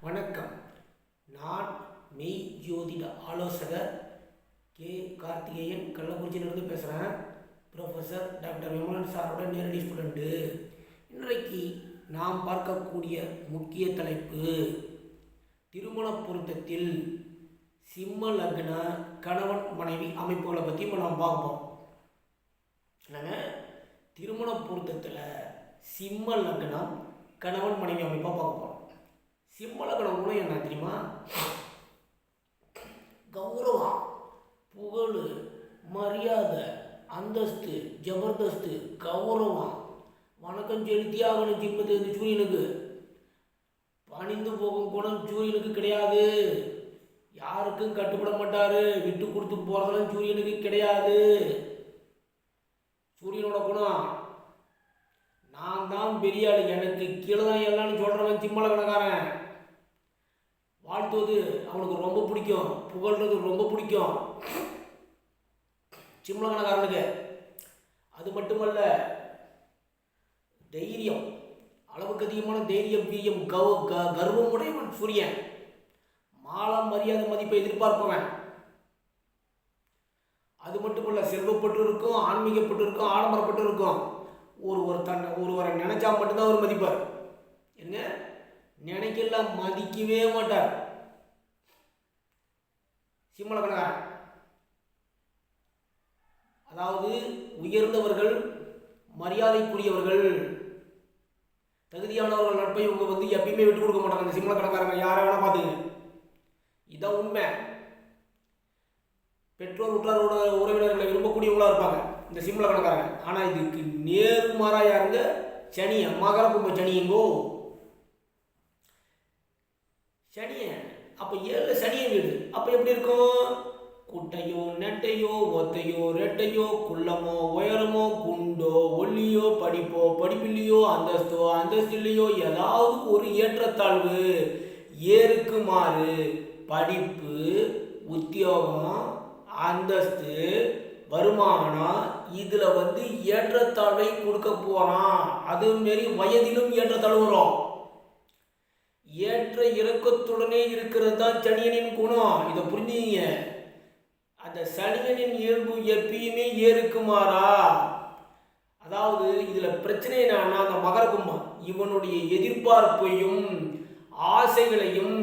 வணக்கம். நான் மெய் ஜோதிட ஆலோசகர் கே. கார்த்திகேயன். கள்ளக்குறிச்சியிலிருந்து பேசுகிறேன் ப்ரொஃபஸர் டாக்டர் விமலன் சாரோட நேரடி ஸ்டூடெண்ட்டு இன்றைக்கு நாம் பார்க்கக்கூடிய முக்கிய தலைப்பு திருமண பொருத்தத்தில் சிம்ம லக்ன கணவன் மனைவி அமைப்புகளை பற்றி இப்போ நாம் பார்ப்போம் என்னங்க? திருமண பொருத்தத்தில் சிம்ம லக்னம் கணவன் மனைவி அமைப்பாக பார்ப்போம் போகிறோம் சிம்ம லக்னம் குணம் என்ன தெரியுமா? கௌரவம். புகழ் மரியாதை அந்தஸ்து ஜபர்தஸ்து கௌரவம். வணக்கம் செலுத்தி ஆகணும் ஜிம்மது இந்த சூரியனுக்கு. பணிந்து போகும் குணம் சூரியனுக்கு கிடையாது. யாருக்கும் கட்டுப்பட மாட்டாரு. விட்டு கொடுத்து போகிறதெல்லாம் சூரியனுக்கு கிடையாது. சூரியனோட குணம் நான் தான் பெரிய ஆளு. எனக்கு கீழே தான் எல்லாம்னு சொல்கிறவன் சிம்மல கணக்காரன் வாழ்த்துவது அவனுக்கு ரொம்ப பிடிக்கும். புகழ்றது ரொம்ப பிடிக்கும். சிம்மலகணக்காரனுக்கு அது மட்டுமல்ல தைரியம். அளவுக்கு அதிகமான தைரியம் வீரியம் கவ க கர்வமுடையவன் சூரியன். மாலம் மரியாதை மதிப்பை எதிர்பார்ப்பவன். அது மட்டுமல்ல செல்வப்பட்டு இருக்கும் ஆன்மீகப்பட்டு இருக்கும் ஆடம்பரப்பட்டு இருக்கும் ஒரு ஒரு தன்னை ஒருவரை நினைச்சா மட்டும்தான் ஒரு மதிப்பார். என்ன? நினைக்கலாம் மதிக்கவே மாட்டார். சிம்மலக்கணக்காரன் அதாவது உயர்ந்தவர்கள் மரியாதைக்குரியவர்கள். தகுதியானவர்கள் நட்பை இவங்க வந்து எப்பயுமே விட்டு கொடுக்க மாட்டாங்க. இந்த சிம்மலக்கணக்காரங்க யாரை வேணால் பார்த்துங்க இதான் உண்மை. பெற்றோர் உற்றாரோட உறவினர்களை விரும்பக்கூடியவங்களாக இருப்பாங்க இந்த சிம்மலக்கணக்காரங்க ஆனால் இதுக்கு நேர்மாறாக யாருங்க? சனி மகர கும்ப சனியங்கோ சனிய அப்போ ஏழு சனிய வீடு. அப்போ எப்படி இருக்கும்? குட்டையோ நெட்டையோ ஒத்தையோ ரெட்டையோ குள்ளமோ உயரமோ குண்டோ ஒல்லியோ படிப்போ படிப்பில்லையோ அந்தஸ்தோ அந்தஸ்தில்லையோ ஏதாவது ஒரு ஏற்றத்தாழ்வு ஏறுக்குமாறு படிப்பு உத்தியோகம் அந்தஸ்து வருமானம் இதில் வந்து ஏற்றத்தாழ்வை கொடுக்க போகிறான் அதுமாரி வயதிலும் ஏற்றத்தாழ்வு வரும். ஏற்ற இறக்கத்துடனே இருக்கிறது தான் சனியனின் குணம். இதை புரிஞ்சுங்க அந்த சனியனின் இயல்பு எப்பயுமே ஏறுக்குமாறா? அதாவது இதில் பிரச்சனை என்னன்னா அந்த மகர இவனுடைய எதிர்பார்ப்பையும் ஆசைகளையும்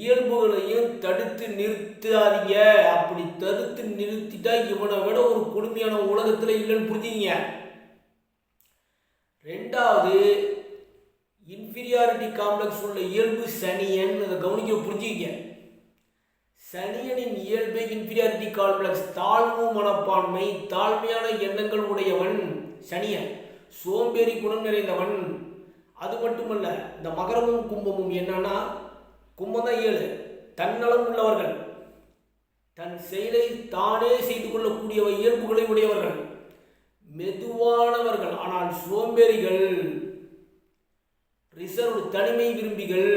இயல்புகளையும் தடுத்து நிறுத்தாதீங்க. அப்படி தடுத்து நிறுத்திட்டா இவனை விட ஒரு கொடுமையான உலகத்தில் இல்லைன்னு புரிஞ்சுங்க ரெண்டாவது இன்ஃபீரியாரிட்டி காம்ப்ளெக்ஸ் உள்ள இயல்பு சனியன் அதை கவனிக்க புரிஞ்சுக்க சனியனின் இயல்பு இன்ஃபீரியாரிட்டி காம்ப்ளெக்ஸ் தாழ்வு மனப்பான்மை தாழ்மையான எண்ணங்கள் உடையவன் சனியன். சோம்பேறி குணம் நிறைந்தவன். அது மட்டுமல்ல இந்த மகரமும் கும்பமும் என்னன்னா கும்பம் தான் ஏழு. தன்னலம் உள்ளவர்கள். தன் செயலை தானே செய்து கொள்ளக்கூடிய இயல்புகளை உடையவர்கள். மெதுவானவர்கள் ஆனால் சோம்பேறிகள். ரிசர்வ் தனிமை விரும்பிகள்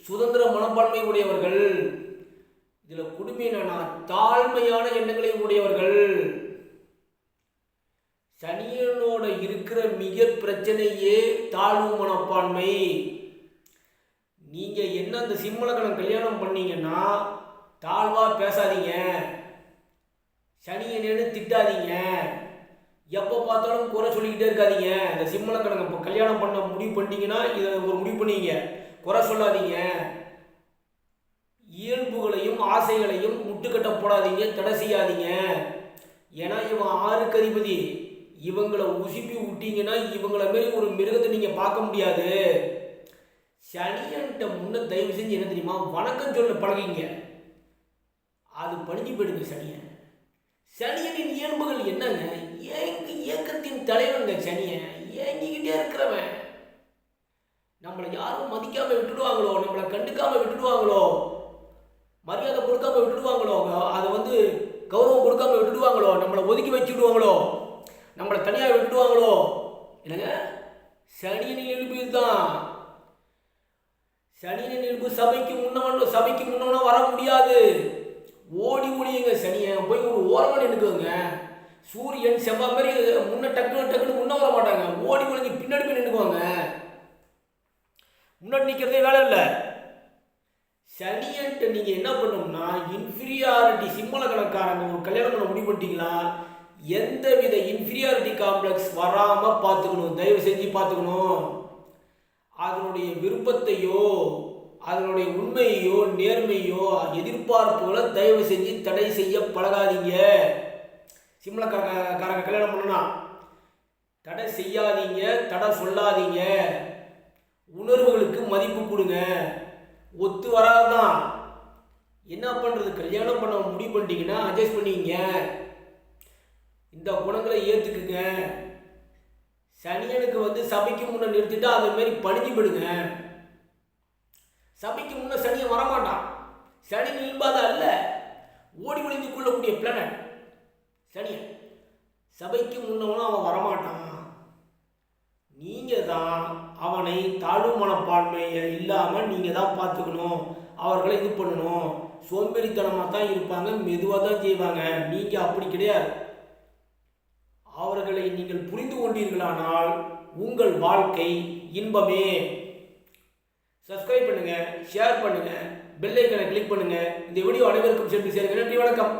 சுதந்திர மனப்பான்மை உடையவர்கள். இதில் குடும்பம் என்னன்னா தாழ்மையான எண்ணங்களை உடையவர்கள். சனியனோட இருக்கிற மிக பிரச்சனையே தாழ்வு மனப்பான்மை. நீங்கள் என்ன அந்த சிம்மலக்கணம் கல்யாணம் பண்ணீங்கன்னா தாழ்வாக பேசாதீங்க. சனியனேன்னு திட்டாதீங்க. எப்போ பார்த்தாலும் குறை சொல்லிக்கிட்டே இருக்காதீங்க. இந்த சிம்மலக்கணம் இப்போ கல்யாணம் பண்ண முடிவு பண்ணிட்டீங்கன்னா இதை ஒரு முடிவு பண்ணிங்க குறை சொல்லாதீங்க. இயல்புகளையும் ஆசைகளையும் முட்டுக்கட்ட போடாதீங்க. தடை செய்யாதீங்க. ஏன்னா இவன் ஆறுக்கு அதிபதி. இவங்களை உசுப்பி விட்டீங்கன்னா இவங்கள மாரி ஒரு மிருகத்தை நீங்கள் பார்க்க முடியாது. சனியன்ட்ட முன்ன தயவு செஞ்சு என்ன தெரியுமா? வணக்கம் சொல்ல பழகிங்க. அது பணிஞ்சு போயிடுங்க சனியன். சனியனின் இயல்புகள் தலைவனுங்க சனியன் ஏங்கிக்கிட்டே இருக்கிறவன். நம்மளை யாரும் மதிக்காம விட்டுடுவாங்களோ? நம்மளை கண்டுக்காம விட்டுடுவாங்களோ? மரியாதை கொடுக்காம விட்டுடுவாங்களோ? அதை வந்து கௌரவம் கொடுக்காம விட்டுடுவாங்களோ? நம்மளை ஒதுக்கி வச்சுடுவாங்களோ? நம்மளை தனியாக விட்டுடுவாங்களோ? என்னங்க? சனியின் இயல்பு இதுதான் சனியின் இயல்பு சபைக்கு முன்னவன் சபைக்கு முன்னவனா வர முடியாது. ஓடி ஓடியுங்க சனியை போய் ஒரு ஓரமாக நின்றுக்குங்க சூரியன் செவ்வாய் மாதிரி முன்ன டக்குனு டக்குனு முன்ன வர மாட்டாங்க. ஓடி ஒளிஞ்சு பின்னாடி போய் நின்றுக்குவாங்க. முன்னாடி நிற்கிறதே வேலை இல்லை. சனியன்ட்டு நீங்கள் என்ன பண்ணணும்னா இன்ஃபீரியாரிட்டி சிம்மல கணக்காரங்க ஒரு கல்யாணம் பண்ண முடிவு பண்ணிட்டீங்களா? எந்த வித இன்ஃபீரியாரிட்டி காம்ப்ளெக்ஸ் வராமல் பார்த்துக்கணும். தயவு செஞ்சு பார்த்துக்கணும். அதனுடைய விருப்பத்தையோ அதனுடைய உண்மையையோ நேர்மையோ எதிர்பார்ப்புகளை தயவு செஞ்சு தடை செய்ய பழகாதீங்க. சிம்மலக்காரங்க காரங்க கல்யாணம் பண்ணுனா தடை செய்யாதீங்க தடை சொல்லாதீங்க. உணர்வுகளுக்கு மதிப்பு கொடுங்க. ஒத்து வராதான் என்ன பண்ணுறது கல்யாணம் பண்ண முடிவு பண்ணிட்டீங்கன்னா அட்ஜஸ்ட் பண்ணிக்கங்க இந்த குணங்களை ஏற்றுக்குங்க சனியனுக்கு வந்து சபைக்கு முன்னே நிறுத்திட்டு அதே மாரி பணிஞ்சு போடுங்க சபைக்கு முன்னே சனியை வரமாட்டான். சனி இயல்பாத அல்ல ஓடி ஒளிந்து கொள்ளக்கூடிய பிளானட் சனியன் சபைக்கு முன்னவனும் அவன் வரமாட்டான். நீங்கள் தான் அவனை தாழ்வு மனப்பான்மையை இல்லாமல் நீங்கள் தான் பார்த்துக்கணும். அவர்களை இது பண்ணணும். சோம்பேறித்தனமாக தான் இருப்பாங்க மெதுவாக தான் செய்வாங்க. நீங்கள் அப்படி கிடையாது. அவர்களை நீங்கள் புரிந்து கொண்டீர்களானால் உங்கள் வாழ்க்கை இன்பமே. சப்ஸ்கிரைப் பண்ணுங்கள் ஷேர் பண்ணுங்கள் பெல்லைக்கனை கிளிக் பண்ணுங்கள் இந்த வீடியோ அனைவருக்கும் சென்று சேருங்க நன்றி வணக்கம்.